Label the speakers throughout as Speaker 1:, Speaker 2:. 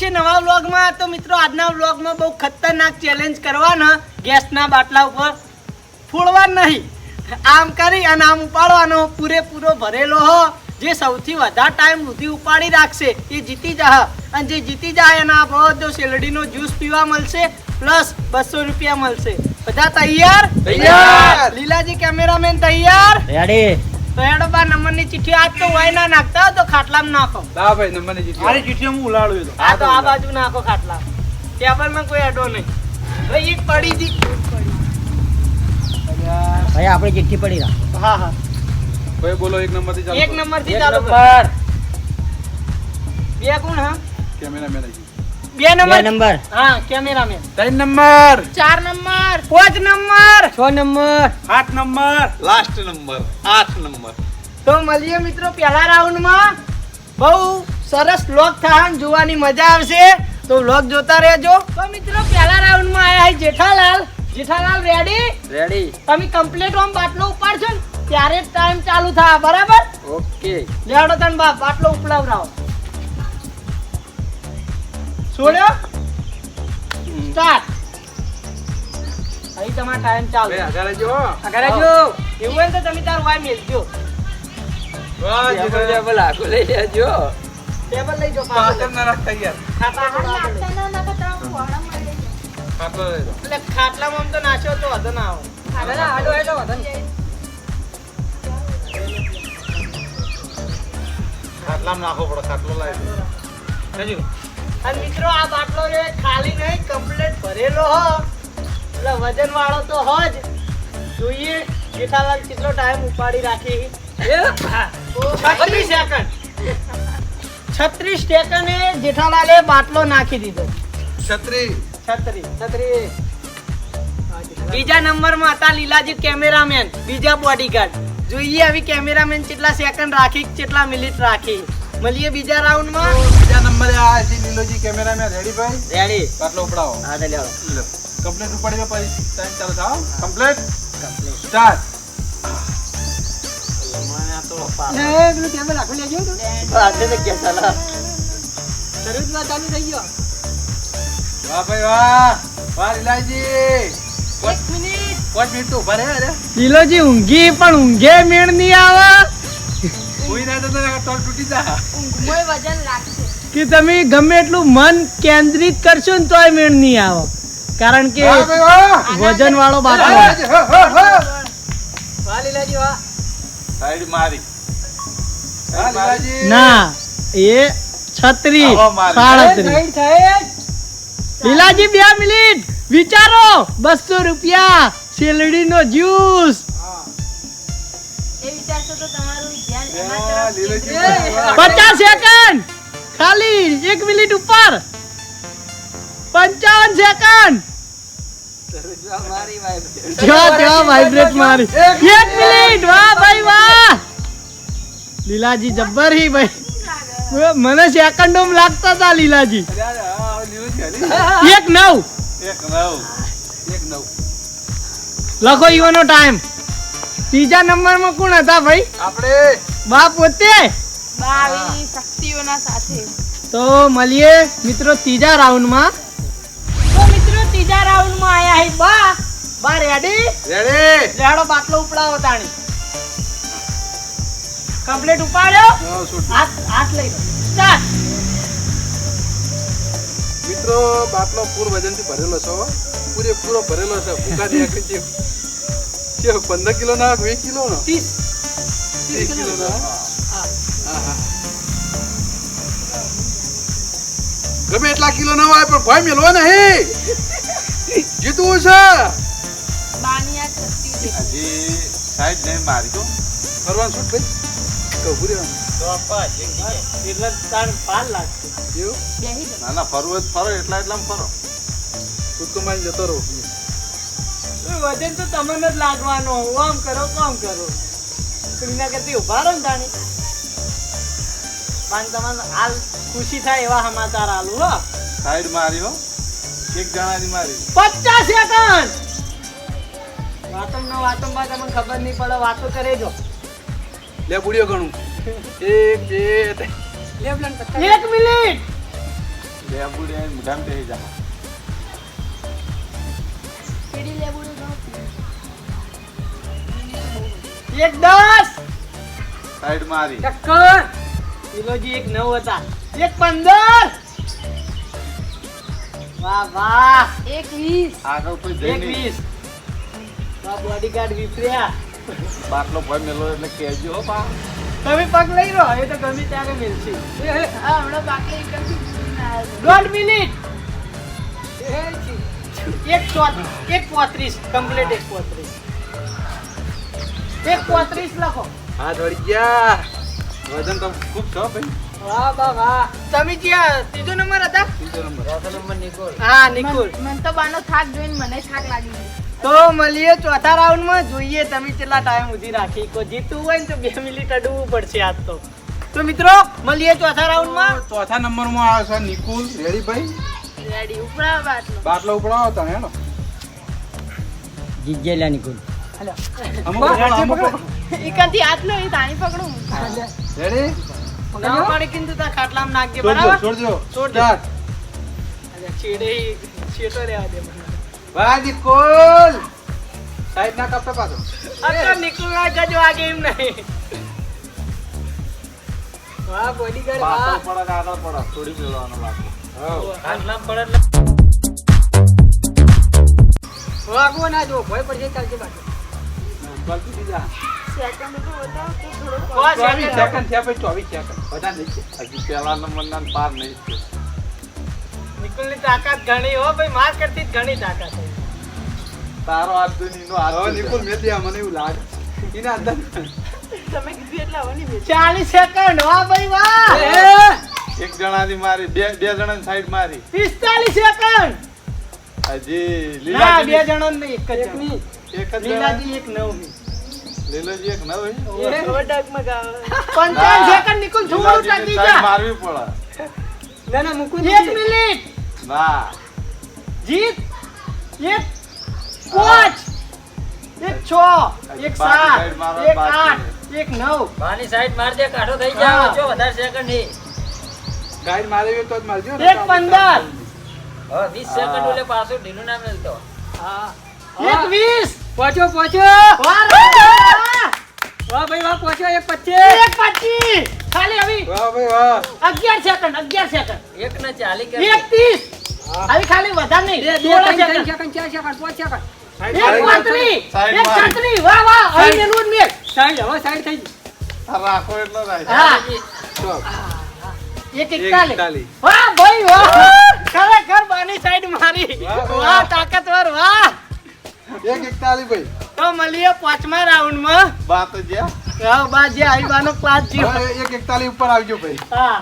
Speaker 1: છે નવા વ્લોગમાં. તો મિત્રો આજના વ્લોગમાં બહુ ખતરનાક ચેલેન્જ કરવાના. ગેસના બાટલા ઉપર ફોડવા નહીં. આમ કરી અને આમ ઉપાડવાનો. પૂરેપૂરો ભરેલો હો. જે સૌથી વધારે ટાઈમ સુધી ઉપાડી રાખશે એ જીતી જા. અને જે જીતી જાય એના બધો શેલડીનો જ્યુસ પીવા મળશે પ્લસ બસો રૂપિયા મળશે. બધા તૈયાર?
Speaker 2: તૈયાર.
Speaker 1: લીલાજી કેમેરામેન તૈયાર?
Speaker 3: રેડી
Speaker 1: તો હેડો બા નંબરની ચિઠ્ઠી આજ તો ના નાખતા હો તો ખાટલામાં નાખો.
Speaker 2: દા ભાઈ નંબરની
Speaker 4: ચિઠ્ઠી હું ઉલાળું એ તો.
Speaker 1: આ તો આ બાજુ નાખો ખાટલા. ટેબલમાં કોઈ એડો નહીં. ભાઈ એક પડી
Speaker 3: ભાઈ આપણી ચિઠ્ઠી પડી રાખ.
Speaker 1: હા હા.
Speaker 2: ભાઈ બોલો એક નંબરથી ચાલુ
Speaker 1: એક નંબરથી
Speaker 3: એક
Speaker 1: ચાલુ
Speaker 3: નંબર.
Speaker 1: બે કોણ હા.
Speaker 2: કેમેરામેન આવી.
Speaker 1: બે નંબર.
Speaker 3: નંબર.
Speaker 1: હા કેમેરામેન.
Speaker 2: ત્રણ નંબર.
Speaker 1: ચાર નંબર. પાંચ નંબર.
Speaker 3: છ નંબર.
Speaker 4: આઠ નંબર.
Speaker 5: Last number. આઠ નંબર.
Speaker 1: તો મળીએ મિત્રો પહેલા રાઉન્ડમાં. બહુ સરસ લોક થાય જોવાની મજા આવશે. તો વ્લોગ જોતા રહેજો. તો મિત્રો પહેલા રાઉન્ડમાં આયા જેઠાલાલ. જેઠાલાલ રેડી
Speaker 3: રેડી
Speaker 1: તમે કમ્પ્લીટ ઓમ બાટલો ઉપાડશો ને ત્યારે જ ટાઈમ ચાલુ થાય બરાબર?
Speaker 3: ઓકે
Speaker 1: લેડો તન બાપ બાટલો ઉપલાવરાવો છોડ્યો? સ્ટાર્ટ અહીં તમારો ટાઈમ ચાલુ.
Speaker 2: આગળ જો
Speaker 1: આગળ જો એવું હોય તો તમે તાર વાય મેલજો
Speaker 2: વાહ, જીતોજા બોલ.
Speaker 1: ટેબલ લઈ જો
Speaker 2: પાછળ. ના રાખતા યાર.
Speaker 1: ના પર આગળ લઈ.
Speaker 2: ખાટલો લઈ લો.
Speaker 1: એટલે ખાટલામાં આમ તો નાખ્યો તો વધુ ના આવે.
Speaker 5: ખાટલામાં નાખવો પડે ખાટલો લાવી
Speaker 4: રાજુ
Speaker 1: અને મિત્રો આ બાટલો જે ખાલી નહીં કમ્પ્લેટ ભરેલો હો. એટલે વજન વાળો તો હો જ. જોઈએ જેઠાલાલ કેટલો ટાઈમ ઉપાડી રાખી. છત્રીસ સેકન્ડ છત્રીસ સેકન્ડે જેઠાલાલે બાટલો નાખી દીધો.
Speaker 2: છત્રી
Speaker 1: છત્રીસ છત્રીસ. બીજા નંબરમાં હતા લીલાજી કેમેરામેન બીજા બોડીગાર્ડ જોઈએ આવી કેમેરામેન કેટલા સેકન્ડ રાખી કેટલા મિનિટ રાખી. મળીએ બીજા રાઉન્ડમાં
Speaker 2: બીજા નંબરે આ છે લીલોજી કેમેરામેન. રેડી ભાઈ?
Speaker 3: રેડી
Speaker 2: પાટલો ઉપડાવો.
Speaker 3: હા તો
Speaker 2: લ્યો. કમ્પ્લીટ ઉપાડી દો પછી. ટાઈમ ચાલુ થાવ કમ્પ્લીટ સ્ટાર્ટ અરે?
Speaker 1: લીલોજી ઊંઘી પણ ઊંઘે મેળ નહીં આવે. કે તમે ગમે એટલું મન કેન્દ્રિત કરશો ને તોય મેળ નહીં આવો. કારણ કે વજન વાળો
Speaker 2: લીલાજી.
Speaker 1: ના એ છત્રીસ
Speaker 5: આવો
Speaker 1: સાડત્રીસ લીલાજી બે મિનિટ. વિચારો. બસો રૂપિયા શેલડી નો જ્યુસ. પચાસ સેકન્ડ ખાલી એક મિનિટ ઉપર પંચાવન સેકન્ડ જો જો વાઇબ્રેટ મારી એક મિનિટ વાહ ભાઈ વાહ લીલાજી જબ્બર હી ભાઈ મને સેકન્ડો લાગતા હતા લીલાજી
Speaker 2: અરે, અરે, હા, લીલાજી હાલી.
Speaker 1: એક નવ
Speaker 5: એક નવ
Speaker 2: એક નવ
Speaker 1: લખો ઈવાનો ટાઈમ ત્રીજા નંબરમાં કોણ હતા ભાઈ?
Speaker 2: આપણે.
Speaker 1: બા પોતે?
Speaker 6: બાવી શક્તિઓના સાથે.
Speaker 1: તો મળીએ મિત્રો ત્રીજા રાઉન્ડમાં. તો મિત્રો ત્રીજા રાઉન્ડમાં આયા હે બા. બા રેડી
Speaker 2: રેડી
Speaker 1: લેડો બાટલો ઉપડાવો તાણી. કમ્પ્લીટ ઉપાડ્યો? હાથ હાથ લઈ લો. સ્ટાર્ટ
Speaker 2: મિત્રો બાટલો પૂર વજનથી ભરેલો છો પૂરેપૂરો ભરેલો છે. ભૂકા દેખાય પંદર કિલો ના વીસ કિલો નો?
Speaker 1: 30
Speaker 2: ત્રીસ કિલો ના. ગમે એટલા કિલો ના હોય પણ ભાઈ મેલવો નહીં. જીતવું છે.
Speaker 5: હજી સાઈડ નહીં મારી તો
Speaker 2: ફરવાનું છૂટ ભાઈ. તો ઉભું રહેવાનું
Speaker 1: એટલે તાણ પાર લાગશે.
Speaker 2: એવું?
Speaker 5: ના ના ફરવું ફરો એટલા એટલામાં ફરો.
Speaker 2: કુદકો મારી જતો રહો.
Speaker 1: વજન તો તમને જ લાગવાનો. આમ કરો કામ કરો. કરતી ઊભા રહો ને તાણી. પણ તમને હાલ ખુશી થાય એવા સમાચાર આલુ હો.
Speaker 5: સાઈડ મારી હો. એક જણાની મારી.
Speaker 1: પચાસ સેકન્ડ! વાતમ નો વાતમ બા તમને ખબર નહીં પડે વાતો કરે જો.
Speaker 2: લે બુડિયો ઘણું એક બે ત્રણ.
Speaker 1: એક મિનિટ!
Speaker 5: લે બુડિયા મોઢામાં બેસી જા.
Speaker 1: એક દસ.
Speaker 5: સાઈડ મારી.
Speaker 1: ચક્કર. કિલોજી એક નવ હતા. એક પંદર. વાહ વાહ.
Speaker 6: એક વીસ.
Speaker 5: આગળ કોઈ
Speaker 1: એક
Speaker 5: જઈ નહીં.
Speaker 1: વીસ. બોડીગાર્ડ વિપર્યા
Speaker 5: બાટલો ભર મેલો એટલે કહેજો હો બા.
Speaker 1: તમે પગ લઈ રહો એ તો ગમે ત્યારે મિલશે.
Speaker 6: હા હમણાં બાકી એકદમ
Speaker 1: દોઢ મિનિટ. એક ચોત્રીસ એક પોત્રીસ કમ્પ્લીટ એક પોત્રીસ. એક પોત્રીસ લખો.
Speaker 2: હા થોડી ગયા. વજન તો ખૂબ છો ભાઈ.
Speaker 1: વાહ વાહ વાહ. તમે જ્યાં ત્રીજો નંબર હતા?
Speaker 2: ત્રીજો નંબર.
Speaker 1: હા નિકુલ.
Speaker 6: મને તો બાનો થાક જોઈને મને થાક લાગી
Speaker 1: તો મળીએ ચોથા રાઉન્ડમાં. જોઈએ તમે કેટલા ટાઈમ સુધી રાખી. કો જીતવું હોય ને તો બે મિનિટ અડવું પડશે આજ તો. તો મિત્રો મળીએ ચોથા રાઉન્ડમાં.
Speaker 2: ચોથા નંબરમાં આવે છે નિકુલ. રેડી ભાઈ?
Speaker 6: રેડી ઉપડા બાટલો.
Speaker 2: બાટલો ઉપડાવો તને હેડો.
Speaker 3: જીજેલા નિકુલ.
Speaker 2: પકડું. રેડી
Speaker 1: ના
Speaker 2: સાઈડ પાછો.
Speaker 1: અરે એમ નહીં વાહ બોડીગાર્ડ વાહ.
Speaker 5: પડે આગળ પડે. થોડી મેળવાનો બાકી
Speaker 1: ના જો ભય પડશે ચાલશે બાકી
Speaker 2: ગલતી થઈ
Speaker 6: સેકન્ડ તો બતાવો તો થોડો
Speaker 2: ચોવીસ
Speaker 1: સેકન્ડ
Speaker 2: સેકન્ડ થયા ભાઈ ચોવીસ સેકન્ડ. બધા નહીં.
Speaker 5: હજી પહેલા નંબરના ને પાર નહીં છે
Speaker 1: તાકાત ઘણી હો ભાઈ માર કરતી જ ઘણી તાકાત
Speaker 5: તારો હાથ તો નીનો હાથ
Speaker 2: નિકુલ મેં ત્યાં મને એવું લાગે. એના અંદર
Speaker 6: તમે કીધું એટલે હવે નહીં
Speaker 1: ચાલીસ સેકન્ડ વાહ ભાઈ વાહ.
Speaker 5: એક જણાની મારી બે બે જણાની સાઈડ મારી.
Speaker 1: પિસ્તાલીસ સેકન્ડ.
Speaker 5: હજી
Speaker 1: લીલા બે જણાની એક જ
Speaker 5: એક જ
Speaker 1: લીલાજી એક નવમી.
Speaker 5: લીલોજી એક ના. ભાઈ
Speaker 1: પંચાવન સેકન્ડ નિકુલ થોડું ટકી
Speaker 5: સાઈડ
Speaker 1: જા
Speaker 5: મારવી પડે.
Speaker 1: ના ના મુકું એક મિનિટ.
Speaker 5: ના.
Speaker 1: જીત. એક પાંચ. એક છ. એક સાત. એક આઠ. એક નવ.
Speaker 3: બાની સાઈડ મારજે કાઢો થઈ
Speaker 1: હા.
Speaker 3: જાવ છો વધારે સેકન્ડ નહીં
Speaker 2: સાઈડ મારે તો જ મારજો
Speaker 1: એક પંદર.
Speaker 3: વીસ સેકન્ડ ઓલે પાછું ઢીલું ના મેલતો
Speaker 1: એક વીસ.
Speaker 3: પહોંચો પહોંચો.
Speaker 1: વાહ
Speaker 3: ભાઈ વાહ પહોંચો એક પચીસ.
Speaker 1: એક પચીસ. ખાલી આવી
Speaker 2: વાહ ભાઈ વાહ.
Speaker 1: અગિયાર સેકન્ડ અગિયાર સેકન્ડ
Speaker 3: એક ને ચાલી
Speaker 1: એક ત્રીસ આવી ખાલી વધારે નહીં. સોળ સેકન્ડ એક પાંત્રીસ
Speaker 5: Side
Speaker 1: એક
Speaker 5: મારી.
Speaker 1: છત્રીસ વાહ વાહ. અહીં મેલું મેલ
Speaker 5: આ રાખો એટલો રાખ
Speaker 1: હા. એક
Speaker 2: એક
Speaker 1: એકતાલીસ. વાહ ભાઈ વાહ. ખરેખર બાની સાઈડ મારી.
Speaker 2: વાહ
Speaker 1: તાકાતવર વાહ.
Speaker 2: એક એકતાલીસ ભાઈ.
Speaker 1: તો મળીએ પાંચમા રાઉન્ડમાં.
Speaker 5: બાત જ્યાં
Speaker 1: હા બા જે આવી બાનો ક્લાસ
Speaker 2: હવે એક એકતાલીસ ઉપર આવજો ભાઈ.
Speaker 1: હા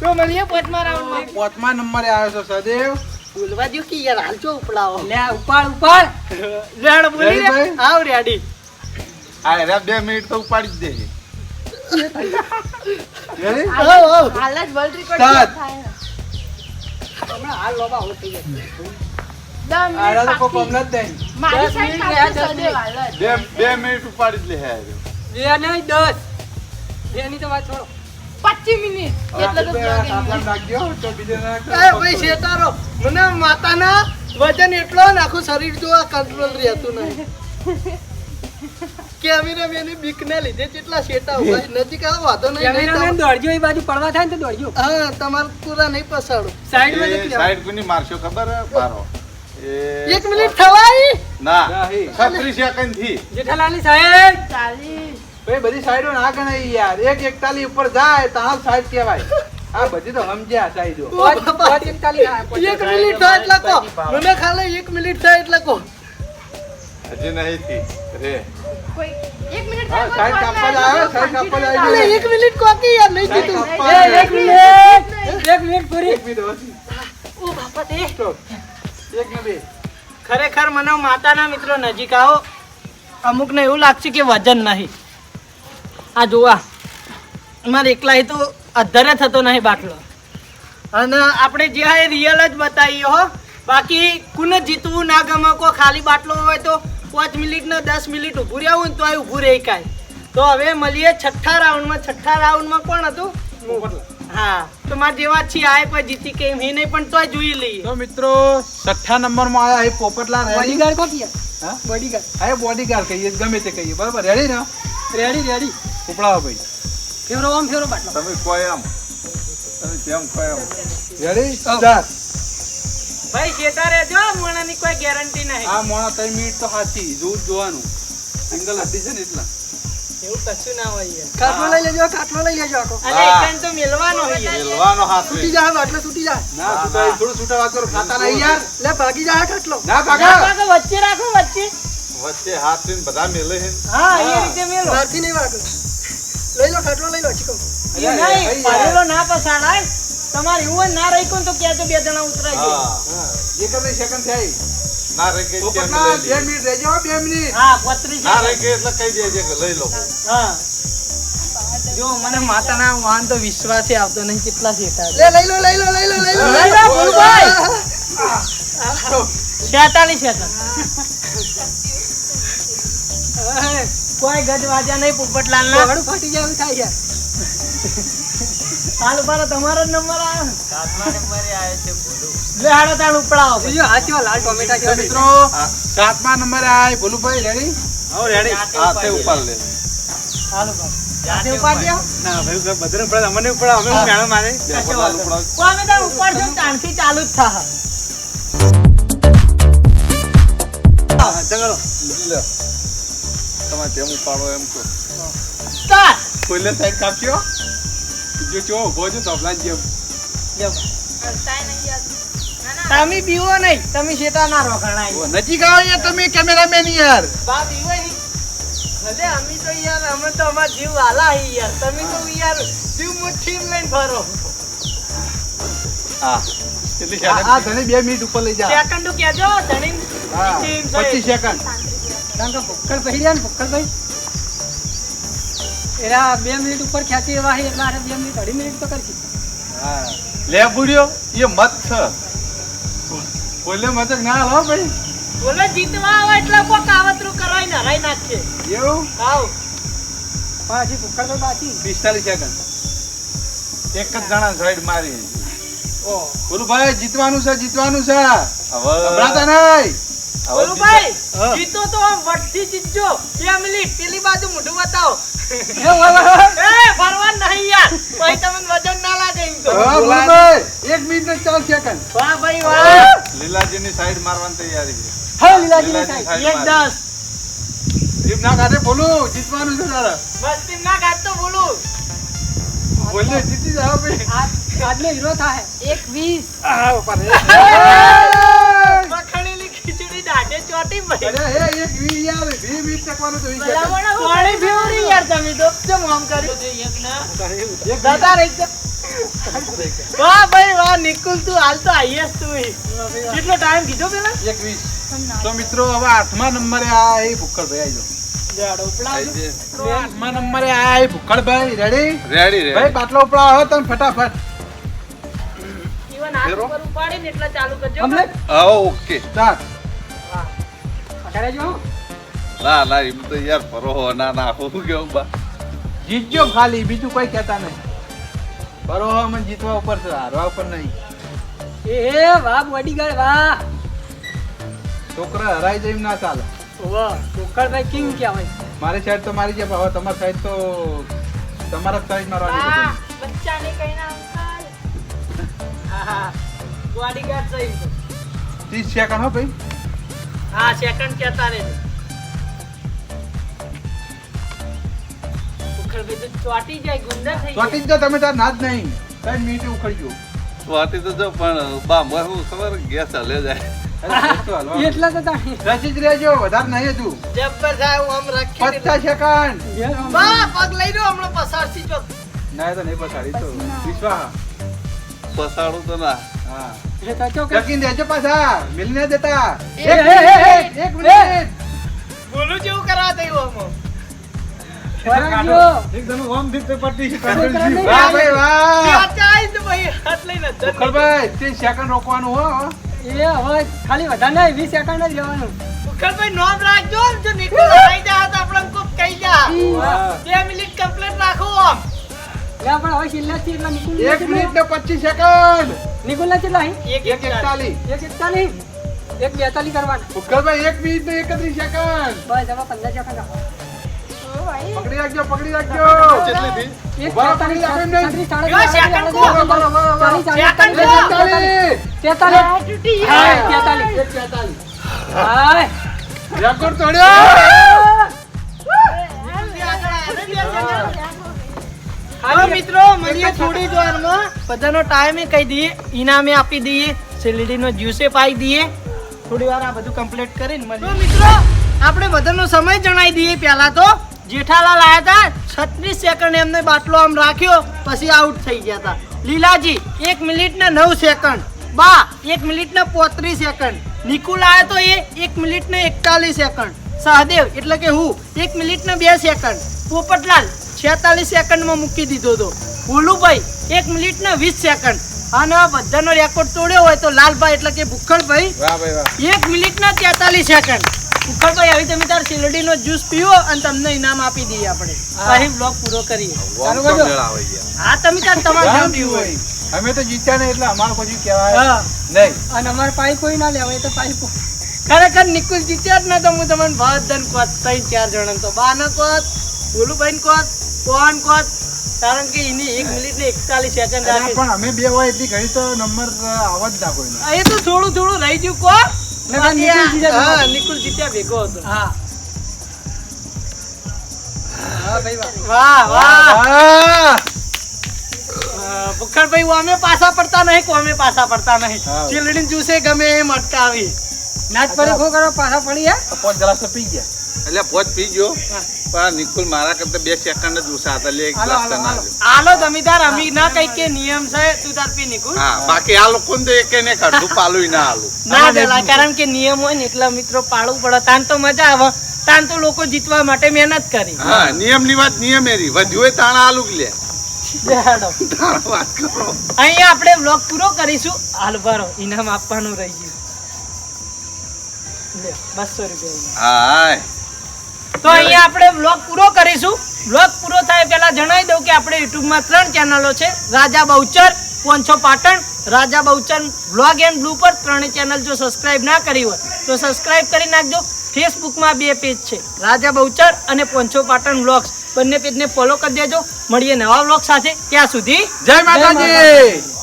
Speaker 1: તો મળીએ પાંચમા રાઉન્ડમાં.
Speaker 2: પાંચમા નંબરે આવ્યો છે સદેવ.
Speaker 1: બોલવા દો કે યાર હાલજો ઉપડાવો.
Speaker 3: લે ઉપાડ ઉપાડ.
Speaker 1: રેડ બોલી રે. આવ રેડી
Speaker 5: આ રે બે મિનિટ તો ઉપાડી જ?
Speaker 1: આવ આવ
Speaker 6: હાલ જ વર્લ્ડ રેકોર્ડ થાય?
Speaker 1: હમણાં હાલ લોબા આઉટ થઈ
Speaker 5: બે બે મિનિટ ઉપાડી જ લે હે
Speaker 3: બે નહીં દસ. બે તો વાત છોડો.
Speaker 6: પચીસ મિનિટ. એટલે તો
Speaker 2: આ
Speaker 6: vlogging
Speaker 2: સાતલામાં નાખજો, તો બીજે ના
Speaker 1: એ
Speaker 2: નાખતા.
Speaker 1: ભાઈ શેતારો મને માતાના વજન એટલો ને આખું શરીર જો કંટ્રોલ રહેતું નહીં. કેમેરા મેની બીક ને લીધે કેટલા શેતા ઊભા નજીક આવો વાતો નહીં
Speaker 3: દોડજો એ બાજુ પડવા થાય ને તો દોડજો.
Speaker 1: હા તમારે પૂરા નહીં પસાડો.
Speaker 5: એ
Speaker 1: સાઈડમાં
Speaker 5: સાઈડ કોની મારશો ખબર બારો?
Speaker 1: એક મિનિટ થવાય?
Speaker 5: ના.
Speaker 2: નહીં.
Speaker 5: છત્રીસ સેકન્ડથી.
Speaker 3: જેઠાલાલની સાહેબ
Speaker 6: ચાલીસ.
Speaker 2: ભાઈ બધી સાઈડો ના ગણાય યાર. એક એકતાલી ઉપર જાય તાણ સાઈડ કહેવાય. આ બધી તો સમજ્યા સાઈડો.
Speaker 1: ઓ એક મિનિટ થાય એટલે કહો મને ખાલી એક મિનિટ થાય એટલે કહો
Speaker 5: હજી નહીં થી રે.
Speaker 6: કોઈ એક મિનિટ થાય
Speaker 2: સાઈડ કાપવા આવે સાઈડ કાપવા જ
Speaker 1: એક મિનિટ કોકી યાર નહીં કીધું એક મિનિટ.
Speaker 3: એક મિનિટ પૂરી.
Speaker 2: એક મિનિટ
Speaker 1: ઓ બાપા દે.
Speaker 2: સ્ટોપ.
Speaker 1: ખરેખર મને માતાના મિત્રો નજીક આવો. અમુકને એવું લાગશે કે વજન નહીં. આ જોવા મારે એકલા તો અધરે થતો નહીં બાટલો. અને આપણે જે આ રિયલ જ બતાવીએ હો, બાકી કોને જીતવું ના ગમે કો ખાલી બાટલો હોય તો પાંચ મિનિટ ને દસ મિનિટ ઊભું રહેવું ને તો આ ઊભું રહી કાંઈ. તો હવે મળીએ છઠ્ઠા રાઉન્ડમાં છઠ્ઠા રાઉન્ડમાં કોણ હતું? હા. તો મારા જેવા છી છીએ આય પણ જીતી કે એ નહીં પણ તોય જોઈ લઈએ.
Speaker 2: તો મિત્રો છઠ્ઠા નંબરમાં આયા એ પોપટલા રેડી
Speaker 3: બોડીગાર્ડ કો કીએ?
Speaker 2: હા?
Speaker 3: બોડીગાર્ડ
Speaker 2: આ બોડીગાર્ડ કહીએ ગમે તે કહીએ. બરાબર રેડી ને?
Speaker 3: રેડી રેડી
Speaker 2: ઉપડાવો ભાઈ.
Speaker 3: ફેરો આમ ફેરો બાટલો.
Speaker 5: તમે કોઈ આમ? તમે જેમ કોઈ આમ.
Speaker 2: રેડી સ્ટાર્ટ
Speaker 1: ભાઈ કેતા રહેજો મોણાની કોઈ ગેરંટી નહીં.
Speaker 2: આ મોણા 3 મિનિટ તો સાચી જોવું જોવાનું. સિંગલ હતી છે ને એટલા.
Speaker 1: એવું કશું ના હોય યાર.
Speaker 3: લઈ લેજો કાટલો લઈ લેજો આખો.
Speaker 1: અરે એકન તો મેલવાનો હોય
Speaker 5: મેલવાનો હાથ
Speaker 3: તૂટી જાય બાટલો તૂટી જાય
Speaker 2: ના છૂટા થોડું છૂટા વાત કરો ખાતા નહીં યાર
Speaker 3: લે ભાગી જાય કાટલો
Speaker 2: ના
Speaker 1: ના,
Speaker 2: કાકા
Speaker 1: કાકા, વચ્ચે રાખો વચ્ચે.
Speaker 5: વચ્ચે હાથ લઈને બધા મેલે છે
Speaker 1: હા એ રીતે મેલો.
Speaker 3: નહીં વાગે. લઈ લો કાટલો લઈ લો ચીકો
Speaker 1: નહીં ના પસાડાય તમારે એવું ના રહી કોણ તો કહેજો બે જણા ઉતરાય જાય
Speaker 5: હા.
Speaker 2: એક જ સેકન્ડ થાય.
Speaker 5: ના રે કે
Speaker 2: પોપટલાલ બે મિનિટ રહેજો બે મિનિટ.
Speaker 1: હા પત્રી
Speaker 5: ના રે કે એટલે કહી દેજે કે લઈ લો.
Speaker 1: હા. જો મને માતાના વાહન તો વિશ્વાસે આવતો નહીં કેટલા શેતા
Speaker 3: લે લઈ લો લઈ લો લઈ લો લઈ લો
Speaker 1: લઈ લો, ભૂલભાઈ. છેતાલીસ છેતા કોઈ ગજ વાજ્યા નહીં પોપટલાલ ના
Speaker 3: વાળું ફાટી જાવ એવું થાય યાર
Speaker 1: હાલ ઊભા રહો, તમારો જ નંબર આવ્યો લે હાડો તાણ ઉપડાવો
Speaker 3: બીજો હાથ કેવા લાલ ટોમેટા
Speaker 2: તો
Speaker 3: કેવા
Speaker 2: મિત્રો સાતમા નંબર આય ભોલુભાઈ રેડી
Speaker 5: હવે રેડી હાથે ઉપર લે.
Speaker 1: હાલ હાથે ઉપાડ
Speaker 4: ના ભાઈ બધરે અમને અમે મારે?
Speaker 1: અમે તાણથી ચાલુ જ
Speaker 5: લે. તમે એમ કહો.
Speaker 1: સ્ટાર્ટ.
Speaker 2: કોઈને સાઈડ કાપ્યો? જો ચો ઊભો છો તબલા જેમ.
Speaker 1: તમે બીવો નહીં. તમે શેટા ના રોકાણાય.
Speaker 2: નજીક આવો યાર તમે કેમેરામેન યાર.
Speaker 1: બા બીવો નહીં. ભલે અમે તો યાર અમે તો અમાર જીવ વાલા હી યાર. તમે તો યાર જીવ મુઠ્ઠીમાં લઈને ફરો.
Speaker 5: હા.
Speaker 2: આ ધણી બે મિનિટ ઉપર લઈ જા
Speaker 1: સેકન્ડ કેજો ધણી
Speaker 2: પચીસ સેકન્ડ
Speaker 3: કારણ કે ભુક્કડ પહેરી રહ્યા ને ભુક્કડભાઈ એરા બે મિનિટ ઉપર ખેંચી એવા હે એટલે બે મિનિટ અઢી મિનિટ તો કરશે.
Speaker 2: હા. લે બુડ્યો એ મત છે. બોલે મત ના હો ભાઈ.
Speaker 1: બોલે જીતવા આવે એટલે કો કાવતરું કરાય ને હરાઈ નાખીએ
Speaker 2: એવું?
Speaker 1: આવ.
Speaker 3: પાછી હજી તો બાકી.
Speaker 2: પિસ્તાલીસ સેકન્ડ.
Speaker 5: એક જ જણા સાઈડ મારી.
Speaker 3: ઓ.
Speaker 2: બોલું ભાઈ જીતવાનું છે જીતવાનું છે.
Speaker 5: હવે
Speaker 2: ગભરાતા નહીં.
Speaker 5: હવે
Speaker 1: બોલું ભાઈ
Speaker 2: હા.
Speaker 1: જીતો તો આમ વટથી જીતજો. ફેમિલી પેલી બાજુ મોઢું બતાવો.
Speaker 3: એ
Speaker 1: ફરવા નહીં યાર. ભાઈ તમને વજન ના લાગે એમ તો.
Speaker 2: એક મિનિટ ને ચાર સેકન્ડ
Speaker 1: વાહ ભાઈ વાહ.
Speaker 5: લીલાજીની સાઈડ મારવાની તૈયારી છે.
Speaker 3: હા લીલાજી
Speaker 5: લીલાજી
Speaker 3: થાય
Speaker 1: એક દસ.
Speaker 2: ટીમ ના કાઢે બોલું જીતવાનું છે તારે.
Speaker 1: બસ ટીમ ના કાઢતો બોલું.
Speaker 2: બોલે જીતી જાવ ભાઈ.
Speaker 3: આજ આજનો હીરો થાય.
Speaker 6: એક વીસ.
Speaker 1: મખણેલી ખીચડી દાઢે ભાઈ.
Speaker 2: અરે હે એક વી યાર વી વી ટકવાનું તો ઈ
Speaker 1: પાણી ફેવરી યાર તમે તો. કેમ આમ કર્યું દાદા રહી વાહ ભાઈ વાહ નિકુલ તું હાલ તો આઈએસ તું કેટલો ટાઈમ કીધો પેલા?
Speaker 2: એક વીસ તો મિત્રો હવે આઠમા નંબરે આ એ ભુક્કડભાઈ આવી જાઓ. આઠમા નંબરે આ એ ભુક્કડભાઈ રેડી
Speaker 5: રેડી
Speaker 2: ભાઈ તમે ફટાફટ.
Speaker 1: ઈવન હાથ ઉપર ઉપાડી એટલે ચાલુ કરજો.
Speaker 5: ઓકે.
Speaker 3: જો
Speaker 5: ના ના એમ તો યાર ફરો ના ના હું કેવું બા?
Speaker 2: જીતજો ખાલી બીજું કોઈ કહેતા નહીં. ફરો મને જીતવા ઉપર છે હારવા ઉપર નહીં.
Speaker 3: એ વાહ બોડીગાર્ડ વાહ.
Speaker 2: છોકરા હરાઈ જાય એમ ના ચાલે.
Speaker 3: વાહ ભાઈ કિંગ કહેવાય
Speaker 2: મારી સાઈડ તો મારી જે ભાવ તમારી સાઈડ તો તમારા સાઈડ મારવાની.
Speaker 6: બચ્ચાને કઈ ના અંકલ
Speaker 1: હા હા બોડીગાર્ડ જઈ છે.
Speaker 2: ત્રીસ સેકન્ડ હો ભાઈ.
Speaker 1: હા સેકન્ડ કહેતા રહેજો. ઉખડભાઈ તો ચોટી જાય ગુંદર થઈ
Speaker 2: ચોટી જ તમે તાર ના નહીં. ત્રણ મિનિટે ઉખડજો.
Speaker 5: સ્વાતી તો જો પણ બા મને શું ખબર ગેસ હલે જાય.
Speaker 2: અરે બેસો હાલો.
Speaker 3: એટલે તો
Speaker 2: રસી જ રહેજો વધારે નહીં હજુ
Speaker 1: જબ્બર થાય આમ રાખી
Speaker 2: પચાસ સેકન્ડ.
Speaker 1: બા પગ લઈ લો હમણાં પસારથી જો.
Speaker 2: ના તો નહીં પસાડી તો વિશ્વાસ.
Speaker 5: પસાડું તો ના.
Speaker 3: તો
Speaker 2: ચકીને દેજો પાછા. મિલને દેતા. એક મિનિટ એક મિનિટ.
Speaker 1: બોલું જેવું કરા દઈ
Speaker 3: રાખજો.
Speaker 4: એકદમ ઓમ તે પટ્ટી.
Speaker 2: વાહ ભાઈ વાહ.
Speaker 1: ચાઈ તો ભાઈ હાથ લઈને જલ્દી.
Speaker 2: ઉખડભાઈ ત્રીસ સેકન્ડ રોકવાનું હો
Speaker 3: એ હવે ખાલી વધારે નહીં વીસ સેકન્ડ જ રહેવાનું
Speaker 1: ઉખડભાઈ નોંધ રાખજો જો નીકળ જાય તો આપણે કોક કહી જા. બે મિનિટ કમ્પ્લીટ રાખો આમ.
Speaker 3: લે પણ હવે છેલ્લા થી એટલા નિકુલ
Speaker 2: એક મિનિટ ને પચીસ સેકન્ડ.
Speaker 3: નિકુલ ના કેટલા અહીં?
Speaker 1: એક
Speaker 2: એક એકતાલીસ.
Speaker 3: એક એકતાલીસ. એક બેતાલીસ કરવાના.
Speaker 2: ભૂખલભાઈ એક મિનિટ ને એકત્રીસ સેકન્ડ.
Speaker 3: બસ હવે પંદર સેકન્ડ આપો.
Speaker 2: પકડી રાખજો પકડી રાખજો.
Speaker 5: કેટલી થઈ
Speaker 3: એક
Speaker 2: પકડી રાખો એમને.
Speaker 3: છત્રીસ,
Speaker 1: સેકન્ડ
Speaker 3: ચાલીસ,
Speaker 1: સેકન્ડ
Speaker 3: હાય.
Speaker 2: રેકોર્ડ તોડ્યો.
Speaker 1: હાલો મિત્રો મને થોડી જ વારમાં. બધાનો ટાઈમે કહી દઈએ ઇનામે આપી દઈએ સેલેરીનો જ્યુસે પાઈ દઈએ. થોડી વાર આ બધું કમ્પ્લીટ કરીને મળીએ. મિત્રો, આપણે બધાનો સમય જણાવી દઈએ પહેલા તો. જેઠાલાલ આવ્યા હતા છત્રીસ સેકન્ડ એમને બાટલો આમ રાખ્યો, પછી આઉટ થઈ ગયા હતા લીલાજી, એક મિનિટ ને નવ સેકન્ડ બા, એક મિનિટ ને પોત્રીસ સેકન્ડ નિકુલ આવ્યો તો એ એક મિનિટ ને એકતાલીસ સેકન્ડ સહદેવ, એટલે કે હું, એક મિનિટ ને બે સેકન્ડ પોપટલાલ છેતાલીસ સેકન્ડમાં મૂકી દીધો હતો. ભોલુભાઈ એક મિનિટ ને વીસ સેકન્ડ. અને બધાનો રેકોર્ડ તોડ્યો હોય તો લાલભાઈ એટલે કે ભૂખણભાઈ
Speaker 5: ભાઈ
Speaker 1: એક મિનિટ ના તેતાલીસ સેકન્ડ. ભૂખણભાઈ આવી તમે તાર શેરડીનો જ્યુસ પીવો અને તમને ઇનામ આપી દઈએ આપણે. અહીં બ્લોગ પૂરો કરીએ. હા તમે તાર તમારે જેમ પીવું હોય.
Speaker 2: અમે તો જીત્યા નહીં એટલે અમારે પછી કહેવાય નહીં.
Speaker 3: અને અમારે પાઈ કોઈ ના લેવાય તો પાઈ
Speaker 1: ખરેખર નિકુલ જીત્યા જ ને તો હું તમને બધાને કોત ત્રણ ચાર જણા તો બા ને કોત ભોલુભાઈ કોત. કોણ કોત કારણ કે એની એક મિનિટ ને એકતાલીસ સેકન્ડ રાખે
Speaker 2: પણ અમે બે હોય એટલી ઘણી તો નંબર આવા જ ના કોઈનો
Speaker 1: એ તો થોડું થોડું રહી ગયું કો
Speaker 3: નિકુલ જીત્યા
Speaker 1: હા
Speaker 3: ભેગો.
Speaker 1: નિકુલ જીત્યા ભેગો હતો.
Speaker 3: હા. વાહ.
Speaker 1: વાહ અમે પાછા પડતા નહીં કો અમે પાછા પડતા નહીં?
Speaker 2: હા.
Speaker 1: ચીલડી જ્યુસે ગમે એમ અટકાવી.
Speaker 3: નાચ પર ખો કરો પાછા પડી હે
Speaker 2: પાંચ ગ્લાસ તો પી ગયા.
Speaker 5: એટલે પોચ પી ગયો. પણ નિકુલ મારા કરતા બે સેકન્ડ જ ઓછા હતા લે એક ગ્લાસ.
Speaker 1: આલો જમીદાર અમી ના કઈ કે નિયમ છે તું તાર પી નિકુલ.
Speaker 5: હા બાકી આ લોકો તો એકે ને કાઢું પાલું ના આલું.
Speaker 1: ના દેલા કારણ કે નિયમ હોય ને એટલા મિત્રો પાળવું પડે. તાન તો મજા આવે. તાન તો લોકો જીતવા માટે મહેનત કરી.
Speaker 5: હા નિયમની વાત નિયમ એરી વધ્યું હોય તાણા આલુ લે. વાત કરો.
Speaker 1: અહીંયા આપણે બ્લોગ પૂરો કરીશું. હાલ ભરો. ઇનામ આપવાનું રહી ગયું. બસો રૂપિયા.
Speaker 5: હાય.
Speaker 1: તો અહીંયા આપણે બ્લોગ પૂરો કરીશું. બ્લોગ પૂરો થાય પહેલા જણાવી દઉં કે આપણે યુટ્યુબમાં ત્રણ ચેનલો છે. Raja Bahuchar પોંછો Patan. Raja Bahuchar blog and blue પર ત્રણેય ચેનલ જો સબસ્ક્રાઇબ ના કરી હોય, તો સબસ્ક્રાઇબ કરી નાખજો. ફેસબુકમાં બે પેજ છે. રાજા બહુચર અને પોંછો પાટણ બ્લોગ્સ બંને પેજને ફોલો કરી દેજો. મળીએ નવા બ્લોગ સાથે. ત્યાં સુધી
Speaker 2: જય માતાજી!